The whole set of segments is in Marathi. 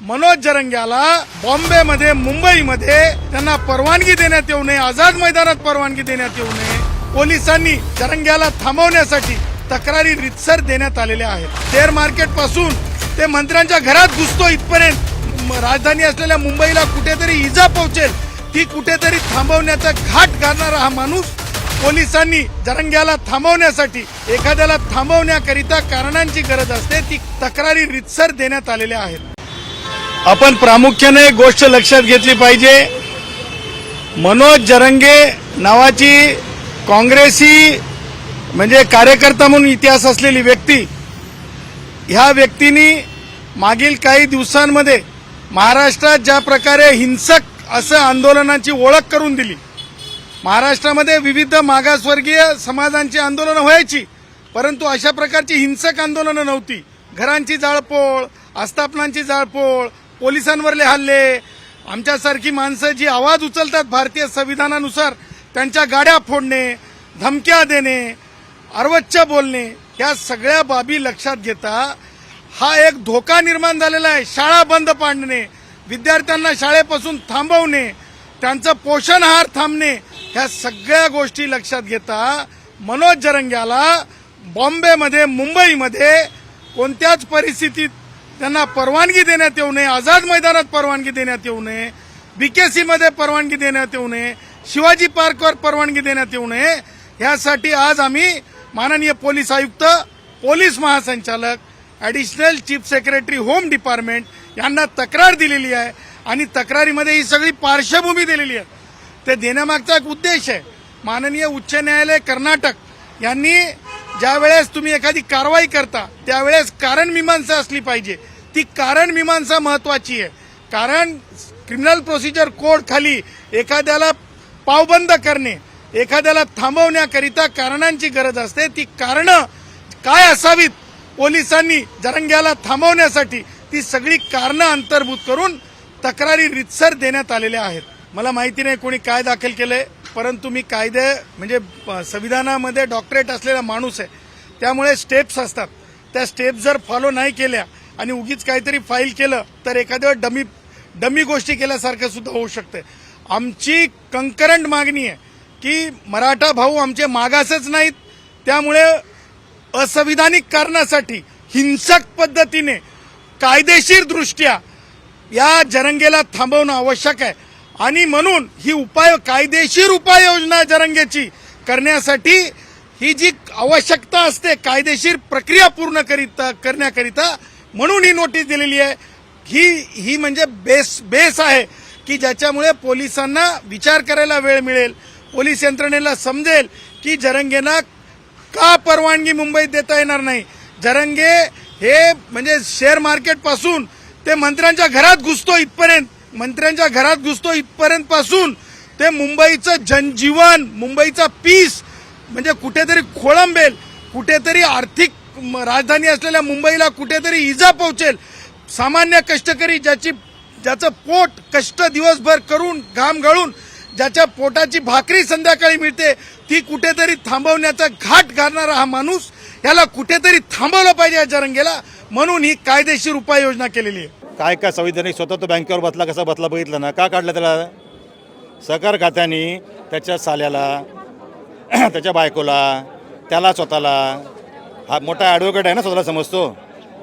मनोज जरंग्याला बॉम्बेमध्ये मुंबईमध्ये त्यांना परवानगी देण्यात येऊ नये आझाद मैदानात परवानगी देण्यात येऊ नये. पोलिसांनी जरंग्याला थांबवण्यासाठी तक्रारी रितसर देण्यात आलेल्या आहेत. शेअर मार्केटपासून ते मंत्र्यांच्या घरात घुसतो इथपर्यंत. राजधानी असलेल्या मुंबईला कुठेतरी इजा पोहोचेल ती कुठेतरी थांबवण्याचा घाट घालणारा हा माणूस पोलिसांनी जरंग्याला थांबवण्यासाठी एखाद्याला थांबवण्याकरिता कारणांची गरज असते ती तक्रारी रितसर देण्यात आलेल्या आहेत. आपण प्रामुख्याने एक गोष्ट लक्षात घेतली पाहिजे. मनोज जरंगे नावाची काँग्रेसी म्हणजे कार्यकर्ता म्हणून इतिहास असलेली व्यक्ती ह्या व्यक्तीने मागील काही दिवसांमध्ये महाराष्ट्रात ज्या प्रकारे हिंसक असं आंदोलनाची ओळख करून दिली महाराष्ट्रामध्ये विविध मागासवर्गीय समाजांची आंदोलनं व्हायची परंतु अशा प्रकारची हिंसक आंदोलनं नव्हती. घरांची जाळपोळ आस्थापनांची जाळपोळ पोलिसांवरले हल्ले. आमच्यासारखी माणसं जी आवाज उचलतात भारतीय संविधानानुसार त्यांच्या गाड्या फोडणे धमक्या देणे अर्वच्च बोलणे या सगळ्या बाबी लक्षात घेता हा एक धोका निर्माण झालेला आहे. शाळा बंद पाडणे विद्यार्थ्यांना शाळेपासून थांबवणे त्यांचं पोषण आहार थांबणे ह्या सगळ्या गोष्टी लक्षात घेता मनोज जरंग्याला बॉम्बेमध्ये मुंबईमध्ये कोणत्याच परिस्थितीत त्यांना परवानगी देण्यात येऊ नये आझाद मैदानात परवानगी देण्यात येऊ नये बीकेसी मध्ये परवानगी देण्यात येऊ नये शिवाजी पार्कवर परवानगी देण्यात येऊ नये यासाठी आज आम्ही माननीय पोलीस आयुक्त पोलीस महासंचालक additional chief secretary home department यांना तक्रार दिलेली आहे आणि तक्रारीमध्ये ही सगळी पार्श्वभूमी दिलेली आहे. ते देण्यामागचा एक उद्देश आहे. माननीय उच्च न्यायालय कर्नाटक यांनी ज्या वेळेस तुम्ही एखादी कारवाई करता त्यावेळेस कारण मीमांसा असली पाहिजे. ती कारण मीमांसा महत्वाची आहे. कारण क्रिमिनल प्रोसिजर कोड खाली एखाद्याला पावबंद करणे एखाद्याला थांबवण्याकरिता कारणांची गरज असते. ती कारणं काय असावीत? पोलिसांनी जरंग्याला थांबवण्यासाठी ती सगळी कारणं अंतर्भूत करून तक्रारी रितसर देण्यात आलेल्या आहेत. मला माहिती नाही कोणी काय दाखल केलंय. परंतु मी कायदे म्हणजे संविधानामध्ये डॉक्टरेट असलेला माणूस आहे. त्यामुळे स्टेप्स असतात. त्या स्टेप्स जर फॉलो नाही केल्या आणि उगीच काहीतरी फाईल केलं तर एखाद्या डमी डमी गोष्टी केल्यासारखं सुद्धा होऊ शकते आमची कंकरंट मागणी आहे की मराठा भाऊ आमचे मागासच नाहीत. त्यामुळे असंविधानिक कारणासाठी हिंसक पद्धतीने कायदेशीर दृष्ट्या या जरंगेला थांबवणं आवश्यक आहे. आणि म्हणून ही उपाय कायदेशीर उपाययोजना जरंगेची करण्यासाठी ही जी आवश्यकता असते कायदेशीर प्रक्रिया पूर्ण करीता करण्याकरिता म्हणून ही नोटीस दिलेली आहे. ही ही म्हणजे बेस बेस आहे की ज्याच्यामुळे पोलिसांना विचार करायला वेळ मिळेल पोलीस यंत्रणेला समजेल की जरंगेना का परवानगी मुंबईत देता येणार नाही. जरंगे हे म्हणजे शेअर मार्केटपासून ते मंत्र्यांच्या घरात घुसतो इथपर्यंत. मंत्र्यांच्या घरात घुसतो इथपर्यंत पासून ते मुंबईचं जनजीवन मुंबईचा पीस म्हणजे कुठेतरी खोळंबेल. कुठेतरी आर्थिक राजधानी असलेल्या मुंबईला कुठेतरी इजा पोहोचेल. सामान्य कष्टकरी ज्याची ज्याचं पोट कष्ट दिवसभर करून घाम गळून ज्याच्या पोटाची भाकरी संध्याकाळी मिळते ती कुठेतरी थांबवण्याचा घाट घालणारा हा माणूस याला कुठेतरी थांबवलं पाहिजे या जरंगेला. म्हणून ही कायदेशीर उपाययोजना केलेली आहे. काय काय संविधानिक स्वतः तो बँकेवर बसला कसा बसला बघितलं ना? का काढलं त्याला? सहकार खात्याने त्याच्या साल्याला त्याच्या बायकोला त्याला स्वतःला. हा मोठा ॲडव्होकेट आहे ना स्वतःला समजतो.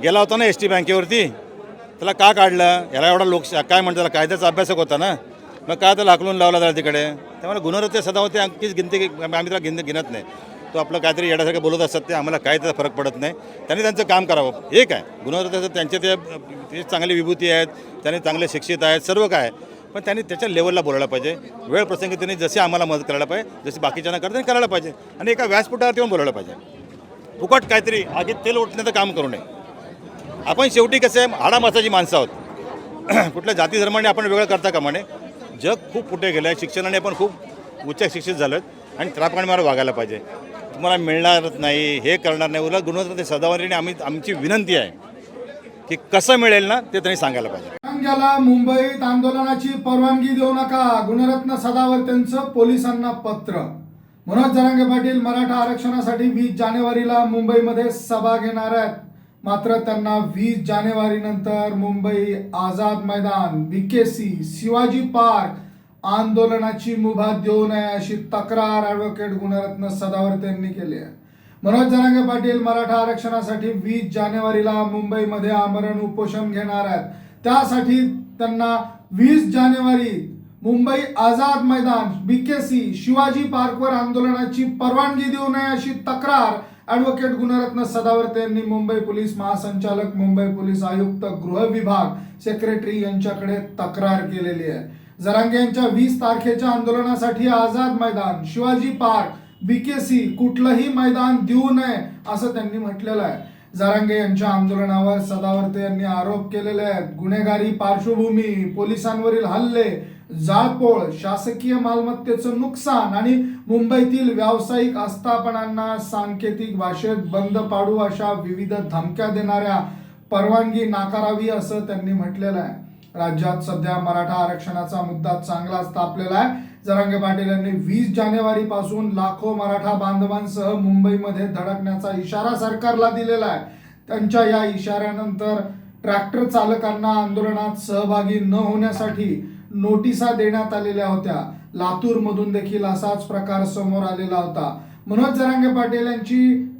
गेला होता ना एस टी बँकेवरती. त्याला का काढलं? याला एवढा लोक काय म्हणतो त्याला? कायद्याचा अभ्यासक होता ना? मग काय त्याला हाकलून लावला त्याला तिकडे? त्यामुळे गुन्हा सदा होते आणखीच गिनती आम्ही त्याला गिन गिनत नाही. तो आपलं काहीतरी येण्यासारखं बोलत असतात ते आम्हाला काही त्याचा फरक पडत नाही. त्यांनी त्यांचं काम करावं. एक आहे गुणवत्ता त्यांचे ते ते चांगली विभूती आहेत त्यांनी चांगले शिक्षित आहेत सर्व काय आहे. पण त्यांनी त्याच्या लेवलला बोलायला पाहिजे. वेळ प्रसंगी त्यांनी जसे आम्हाला मदत करायला पाहिजे जसे बाकीच्यांना करतात त्यांनी करायला पाहिजे. आणि एका व्यासपीठावर येऊन बोलायला पाहिजे. फुकट काहीतरी आगीत तेल उठण्याचं काम करू नये. आपण शेवटी कसं आहे हाडामासाची माणसं आहोत. कुठल्या जाती धर्माने आपण वेगळं करता कामा नये. जग खूप पुढे गेलं आहे शिक्षणाने आपण खूप उच्च शिक्षित झालं आहेत आणि त्याप्रमाणे मला वागायला पाहिजे. तुम्हाला मिळणारच नाही हे करणार नाही. उलट गुणवत्ता ते सदावरीने आम्ही आमची विनंती आहे की कसं मिळेल ना ते त्यांनी सांगायला पाहिजे. ज्याला मुंबईत आंदोलनाची परवानगी देऊ नका. गुणरत्न सदावर त्यांचं पोलिसांना पत्र. मनोज जरांगे पाटील मराठा आरक्षणासाठी वीस जानेवारीला मुंबईमध्ये सभा घेणार आहेत. मात्र त्यांना वीस जानेवारी नंतर मुंबई आझाद मैदान बीकेसी शिवाजी पार्क आंदोलनाची मुभा देऊ नये अशी तक्रार ऍडव्होकेट गुणरत्न सदावर्त यांनी केली आहे. मनोज जरांगे पाटील मराठा आरक्षणासाठी वीस जानेवारीला मुंबईमध्ये आमरण उपोषण घेणार आहेत. त्यासाठी त्यांना वीस जानेवारी मुंबई आझाद मैदान बीकेसी शिवाजी पार्कवर आंदोलनाची परवानगी देऊ नये अशी तक्रार ऍडव्होकेट गुणरत्न सदावर्ते यांनी मुंबई पोलीस महासंचालक मुंबई पोलीस आयुक्त गृह विभाग सेक्रेटरी यांच्याकडे तक्रार केलेली आहे. जरांगे यांच्या वीस तारखेच्या आंदोलनासाठी आझाद मैदान शिवाजी पार्क बीकेसी कुठलंही मैदान देऊ नये असं त्यांनी म्हटलेलं आहे. जरांगे यांच्या आंदोलनावर सदावर्ते यांनी आरोप केलेले आहेत. गुन्हेगारी पार्श्वभूमी पोलिसांवरील हल्ले जाळपोळ शासकीय मालमत्तेचं नुकसान आणि मुंबईतील व्यावसायिक आस्थापनांना सांकेतिक भाषेत बंद पाडू अशा विविध धमक्या देणाऱ्या परवानगी नाकारावी असं त्यांनी म्हटलेलं आहे. राज्यात सध्या मराठा आरक्षणाचा मुद्दा चांगलाच तापलेला आहे. जरांगे पाटील यांनी वीस जानेवारी पासून लाखो मराठा बांधवांसह मुंबईमध्ये धडकण्याचा इशारा सरकारला दिलेला आहे. त्यांच्या या इशाऱ्यानंतर ट्रॅक्टर चालकांना आंदोलनात सहभागी न होण्यासाठी नोटिसा देण्यात आलेल्या होत्या. लातूरमधून देखील असाच प्रकार समोर आलेला होता. मनोज जरांगे पाटील यांची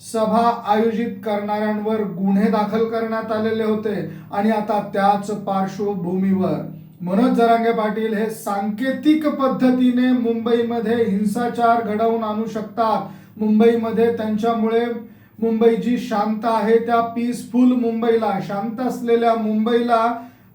सभा आयोजित करणाऱ्यांवर गुन्हे दाखल करण्यात आलेले होते आणि आता त्याच पार्श्वभूमीवर. मनोज जरांगे पाटील हे सांकेतिक पद्धतीने मुंबईमध्ये हिंसाचार घडवून आणू शकतात. मुंबईमध्ये त्यांच्यामुळे मुंबई जी शांत आहे त्या पीसफुल मुंबईला शांत असलेल्या मुंबईला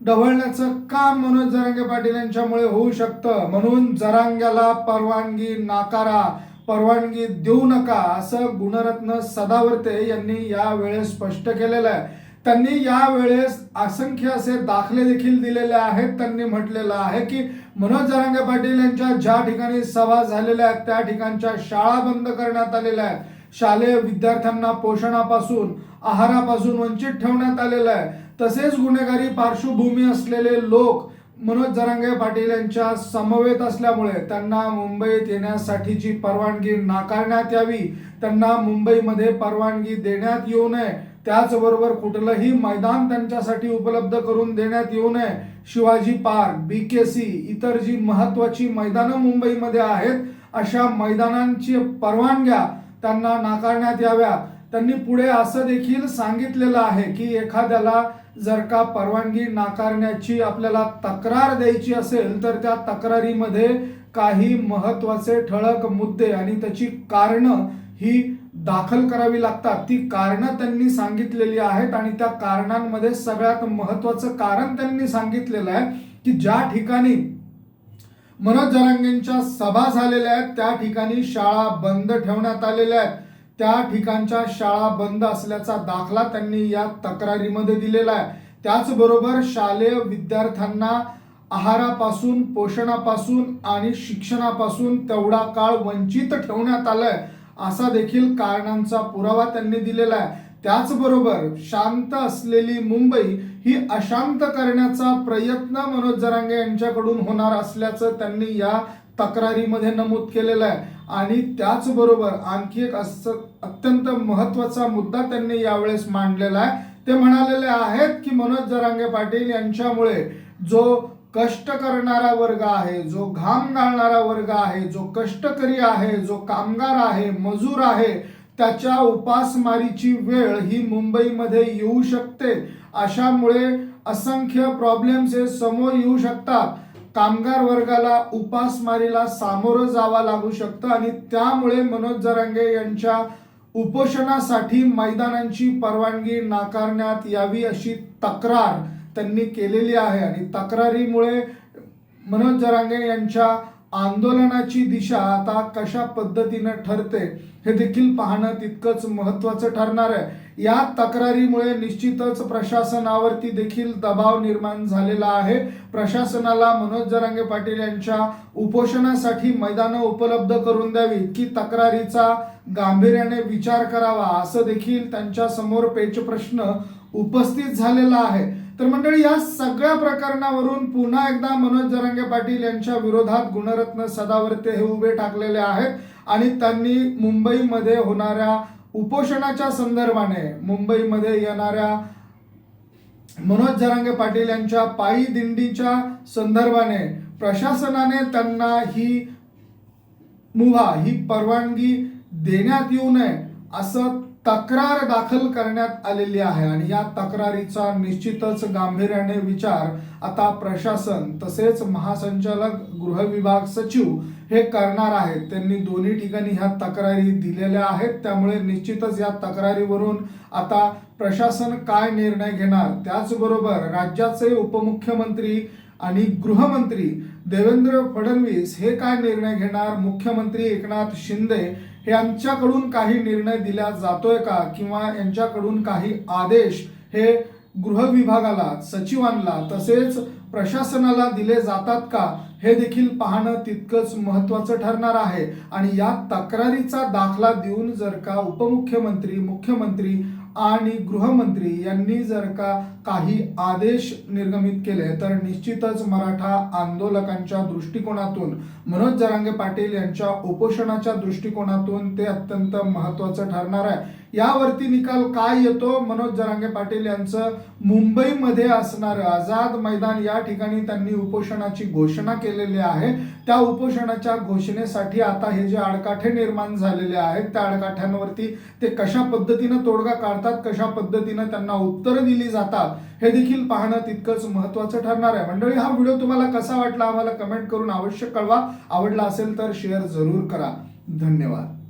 ढवळण्याचं काम मनोज जरांगे पाटील यांच्यामुळे होऊ शकतं. म्हणून जरांग्याला परवानगी नाकारा. परवानगी देऊ नका असं गुणरत्न सदावर्ते यांनी यावेळेस स्पष्ट केलेलं आहे. त्यांनी यावेळेस असंख्य असे दाखले देखील दिलेले आहेत. त्यांनी म्हटलेलं आहे की मनोज जरांगे पाटील यांच्या ज्या ठिकाणी सभा झालेल्या आहेत त्या ठिकाणच्या शाळा बंद करण्यात आलेल्या आहेत. शालेय विद्यार्थ्यांना पोषणापासून आहारापासून वंचित ठेवण्यात आलेलं आहे. तसेच गुन्हेगारी पार्श्वभूमी असलेले लोक मनोज जरांगे पाटील यांच्या समवेत असल्यामुळे त्यांना मुंबईत येण्यासाठीची परवानगी नाकारण्यात यावी. त्यांना मुंबईमध्ये परवानगी देण्यात येऊ नये. त्याचबरोबर कुठलंही मैदान त्यांच्यासाठी उपलब्ध करून देण्यात येऊ नये. Shivaji Park B K C इतर जी महत्वाची मैदानं मुंबईमध्ये आहेत अशा मैदानांची परवानग्या त्यांना नाकारण्यात याव्या त्यांनी पुढे असं देखील सांगितलेलं आहे की एखाद्याला जर का परवानगी नाकारण्याची आपल्याला तक्रार द्यायची असेल तर त्या तक्रारीमध्ये काही महत्त्वाचे ठळक मुद्दे आणि त्याची कारणं ही दाखल करावी लागतात. ती कारणं त्यांनी सांगितलेली आहेत आणि त्या कारणांमध्ये सगळ्यात महत्वाचं कारण त्यांनी सांगितलेलं आहे की ज्या ठिकाणी मनोज जरांगेंच्या सभा झालेल्या आहेत त्या ठिकाणी शाळा बंद ठेवण्यात आलेल्या आहेत. त्या ठिकाणच्या शाळा बंद असल्याचा दाखला त्यांनी या तक्रारीमध्ये दिलेला आहे. त्याचबरोबर शालेय विद्यार्थ्यांना आहारापासून पोषणापासून आणि शिक्षणापासून तेवढा काळ वंचित ठेवण्यात आलाय असा देखील कारणांचा पुरावा त्यांनी दिलेला आहे. त्याचबरोबर शांत असलेली मुंबई ही अशांत करण्याचा प्रयत्न मनोज जरांगे यांच्याकडून होणार असल्याचं त्यांनी या तक्रारीमध्ये नमूद केलेलं आहे. आणि त्याचबरोबर आणखी एक असं अत्यंत महत्त्वाचा मुद्दा त्यांनी यावेळेस मांडलेला आहे. ते म्हणालेले आहेत की मनोज जरांगे पाटील यांच्यामुळे जो कष्ट करणारा वर्ग आहे जो घाम घालणारा वर्ग आहे जो कष्टकरी आहे जो कामगार आहे मजूर आहे त्याच्या उपासमारीची वेळ ही मुंबईमध्ये येऊ शकते. अशामुळे असंख्य प्रॉब्लेम्स हे समोर येऊ शकतात. कामगार वर्गाला उपासमारीला सामोरं जावं लागू शकतं आणि त्यामुळे मनोज जरांगे यांच्या उपोषणासाठी मैदानांची परवानगी नाकारण्यात यावी अशी तक्रार त्यांनी केलेली आहे. आणि तक्रारीमुळे मनोज जरांगे यांच्या आंदोलनाची दिशा आता कशा पद्धतीनं ठरते हे देखील पाहणं तितकंच महत्त्वाचं ठरणार आहे. या तक्रारीमुळे निश्चितच प्रशासनावरती देखील दबाव निर्माण झालेला आहे. प्रशासनाला मनोज जरांगे पाटील यांच्या उपोषणासाठी मैदानं उपलब्ध करून द्यावी की तक्रारीचा गांभीर्याने विचार करावा असं देखील त्यांच्यासमोर पेच प्रश्न उपस्थित झालेला आहे. तर मंडळी या सगळ्या प्रकरणावरून पुन्हा एकदा मनोज जरांगे पाटील यांच्या विरोधात गुणरत्न सदावर्ते हे उभे टाकलेले आहेत आणि त्यांनी मुंबईमध्ये होणाऱ्या उपोषणाच्या संदर्भाने मुंबईमध्ये येणाऱ्या मनोज जरांगे पाटील यांच्या पायी दिंडीच्या संदर्भाने प्रशासनाने त्यांना ही मुभा ही परवानगी देण्यात येऊ नये असं तक्रार दाखल करण्यात आलेली आहे आणि या तक्रारीचा निश्चितच गांभीर्याने विचार आता प्रशासन तसेच महासंचालक गृह विभाग सचिव हे करणार आहेत. त्यांनी दोन्ही ठिकाणी ह्या तक्रारी दिलेल्या आहेत. त्यामुळे निश्चितच या तक्रारीवरून आता प्रशासन काय निर्णय घेणार? त्याचबरोबर राज्याचे उपमुख्यमंत्री आणि गृहमंत्री देवेंद्र फडणवीस हे काय निर्णय घेणार? मुख्यमंत्री एकनाथ शिंदे यांच्याकडून काही निर्णय दिला जातोय का? किंवा यांच्याकडून काही आदेश हे गृह विभागाला सचिवांना तसेच प्रशासनाला दिले जातात का? हे देखील पाहणं तितकंच महत्वाचं ठरणार आहे. आणि या तक्रारीचा दाखला देऊन जर का उपमुख्यमंत्री मुख्यमंत्री आणि गृहमंत्री यांनी जर का काही आदेश निर्गमित केले तर निश्चितच मराठा आंदोलकांच्या दृष्टिकोनातून मनोज जरांगे पाटील यांच्या उपोषणाच्या दृष्टिकोनातून ते अत्यंत महत्वाचं ठरणार आहे. यावरती निकाल काय येतो? मनोज जरांगे पाटील यांचं मुंबईमध्ये असणारं आझाद मैदान या ठिकाणी त्यांनी उपोषणाची घोषणा केलेली आहे. त्या उपोषणाच्या घोषणेसाठी आता हे जे आडकाठे निर्माण झालेले आहेत त्या आडकाठ्यांवरती ते कशा पद्धतीनं तोडगा काढतात कशा पद्धतीनं त्यांना उत्तरं दिली जातात हे देखील पाहणं तितकंच महत्वाचं ठरणार आहे. मंडळी हा व्हिडिओ तुम्हाला कसा वाटला आम्हाला कमेंट करून अवश्य कळवा. आवडला असेल तर शेअर जरूर करा. धन्यवाद.